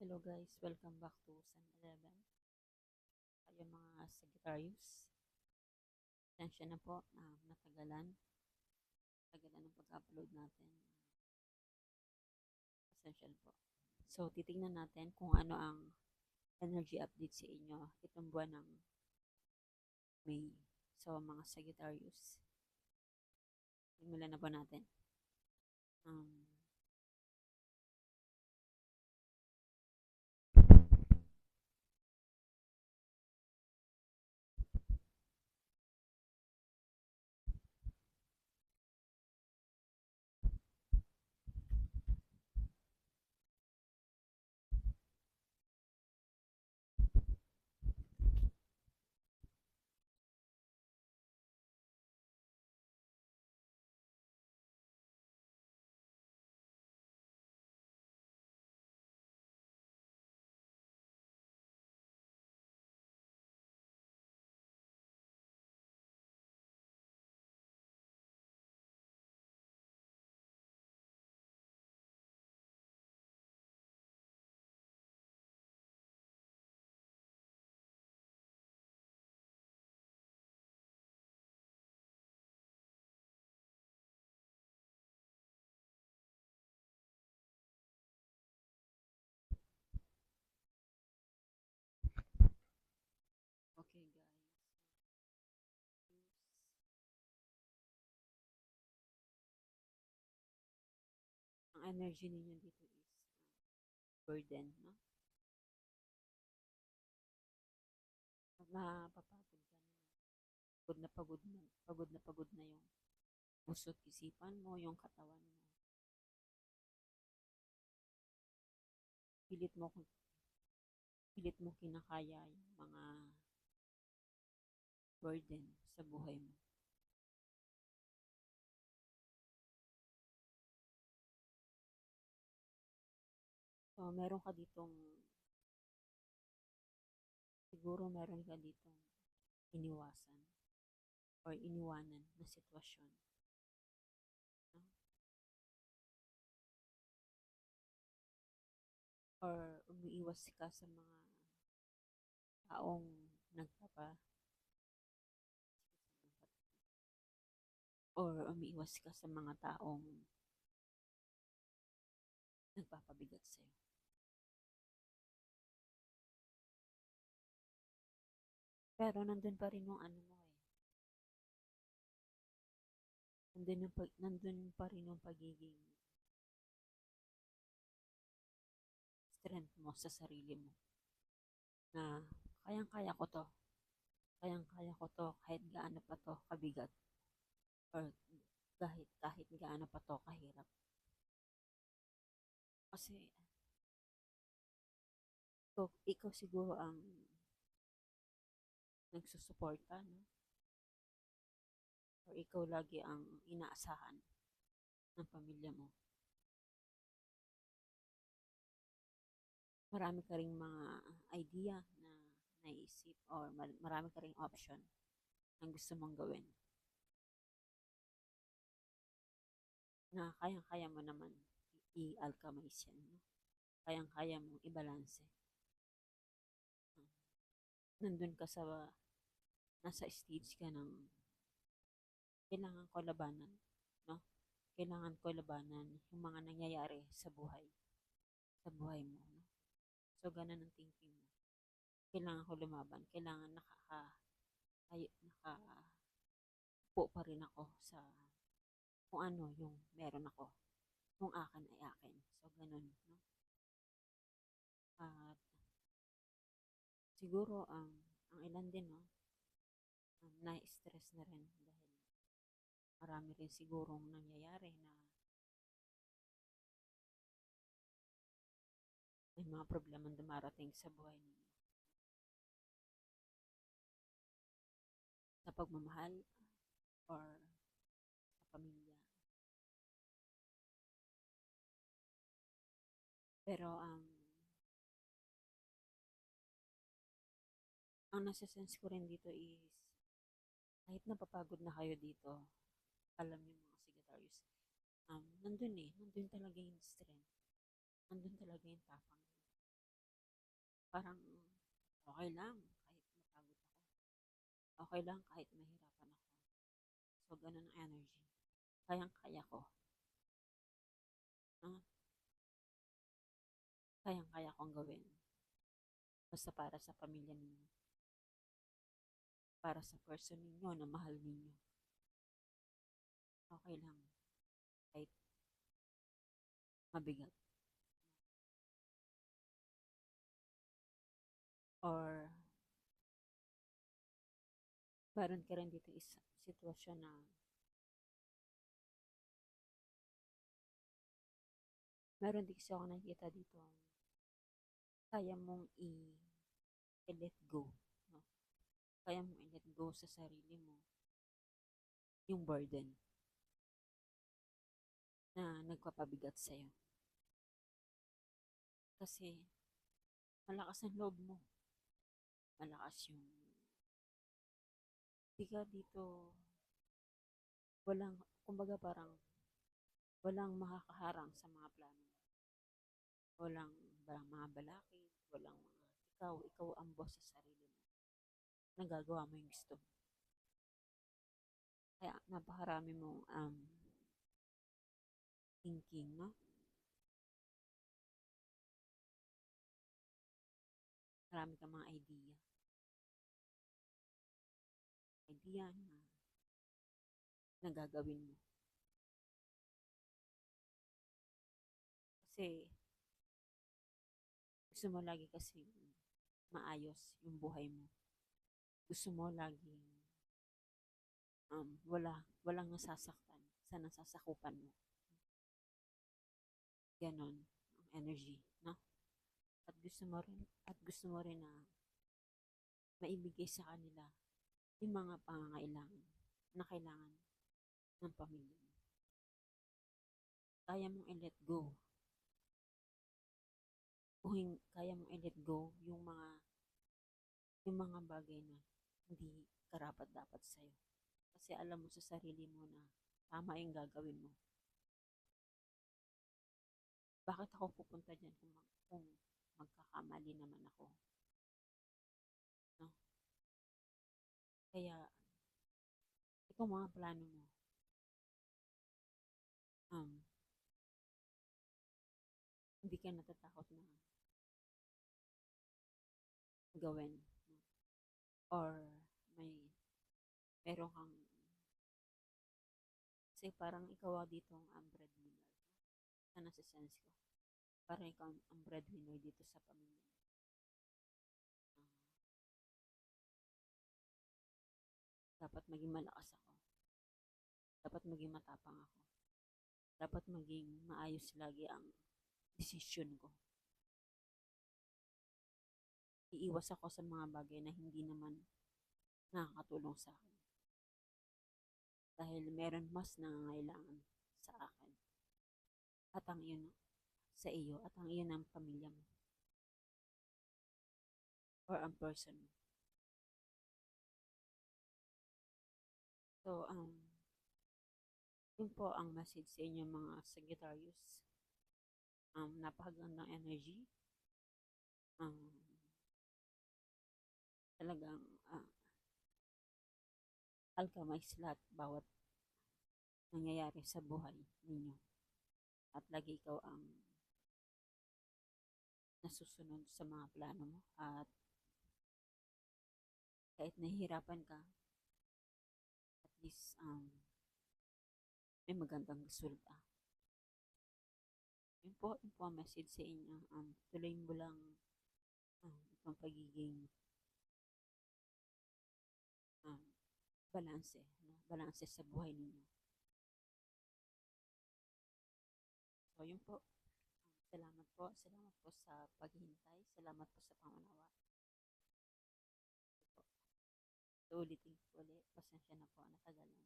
Hello guys, welcome back to Sun 11. Kayo mga Sagittarius. Tensya na po na natagalan. Tagalan ng pag-upload natin. Essential po. So, titingnan natin kung ano ang energy update sa inyo itong buwan ng May. So, mga Sagittarius. Simulan na po natin. Um, energy ninyo dito is uh, burden, no? Pag mapapagod ka na, pagod na pagod na, pagod na pagod na yung puso't isipan mo, yung katawan mo. Pilit mo kung pilit mo kinakaya yung mga burden sa buhay mo. Meron ka ditong siguro meron ka ditong iniwasan or iniwanan na sitwasyon. No? Or umiiwas ka sa mga taong nagpapa or umiiwas ka sa mga taong nagpapabigat sa'yo. Pero nandun pa rin yung ano mo eh. Nandun, yung, nandun pa rin yung pagiging strength mo sa sarili mo. Na kayang-kaya ko to. Kayang-kaya ko to kahit gaano pa to kabigat. Or kahit, kahit gaano pa to kahirap. Kasi ikaw, ikaw siguro ang nagsusuporta, no? Or ikaw lagi ang inaasahan ng pamilya mo. Marami ka ring mga idea na naisip or mar- marami ka ring option na gusto mong gawin. Na kayang-kaya mo naman i-alchemize yan, no? Kayang-kaya mong ibalanse. Nandun ka sa nasa stage ka ng kailangan ko labanan, no? Kailangan ko labanan yung mga nangyayari sa buhay, sa buhay mo, no? So, ganun ang thinking mo. Kailangan ko lumaban, kailangan nakaka, ay, naka, po pa rin ako sa kung ano yung meron ako. Kung akin ay akin. So, ganun, no? Siguro, ang ang ilan din, no? um, na-stress na rin dahil marami rin sigurong nangyayari na may mga problemang dumarating sa buhay ninyo. Sa pagmamahal or sa pamilya. Pero ang ang nasa-sense ko rin dito is kahit napapagod na kayo dito, alam niyo mga Sagittarius, um, nandun eh, nandun talaga yung strength. Nandun talaga yung tapang. parang okay lang kahit mapagod ako. Okay lang kahit mahirapan ako. So, ganun ang energy. Kayang-kaya ko. Ah, kayang-kaya kong gawin. Basta para sa pamilya ninyo. Para sa person ninyo na mahal ninyo. Okay lang. Kahit mabigat. Or meron ka rin dito isa sitwasyon na meron din kasi ako nakikita dito kaya mong i-let go. Kaya mong i-let go sa sarili mo yung burden na nagpapabigat sa'yo. Kasi malakas ang loob mo. Malakas yung di ka dito walang kumbaga parang walang makakaharang sa mga plano mo. Walang ba, mga balakid, walang mga ikaw, ikaw ang boss sa sarili mo. Nagagawa mo yung gusto mo. Kaya napakarami mong um, thinking, no? Marami kang mga idea. Idea na nagagawin mo. Kasi gusto mo lagi kasi maayos yung buhay mo. Gusto mo lagi um, wala, walang nasasaktan sa nasasakupan mo. Ganon ang energy, no? At gusto mo rin, at gusto mo rin na maibigay sa kanila yung mga pangangailangan na kailangan ng pamilya mo. Kaya mong i-let go. Kung kaya mong i-let go yung mga yung mga bagay na hindi karapat dapat sa'yo. Kasi alam mo sa sarili mo na tama yung gagawin mo. Bakit ako pupunta dyan kung, mag- kung magkakamali naman ako? No? Kaya, ito mga plano mo. Um, hindi ka natatakot na gawin. No? Or meron kang kasi parang ikaw dito ang breadwinner. Sa nasa-sense ko. Parang ikaw ang breadwinner dito sa pamilya. Ah, dapat maging malakas ako. Dapat maging matapang ako. Dapat maging maayos lagi ang decision ko. Iiwas ako sa mga bagay na hindi naman nakakatulong sa akin. Dahil meron mas nangangailangan sa akin. At ang iyon sa iyo at ang iyon ang pamilya mo. Or ang person mo. So, um, yun po ang message sa inyo mga Sagittarius. Um, napakagandang energy. Um, talagang alchemize lahat bawat nangyayari sa buhay ninyo. At lagi ikaw ang nasusunod sa mga plano mo at kahit nahihirapan ka, at least um, may magandang resulta. Yun po, yun po ang message sa inyo. Um, tuloy mo lang um, itong pagiging balanse, no? balanse sa buhay ninyo. So, yun po. Salamat po. Salamat po sa paghihintay. Salamat po sa pangunawa. So, ulitin ko ulit. Pasensya na po. Natagalan.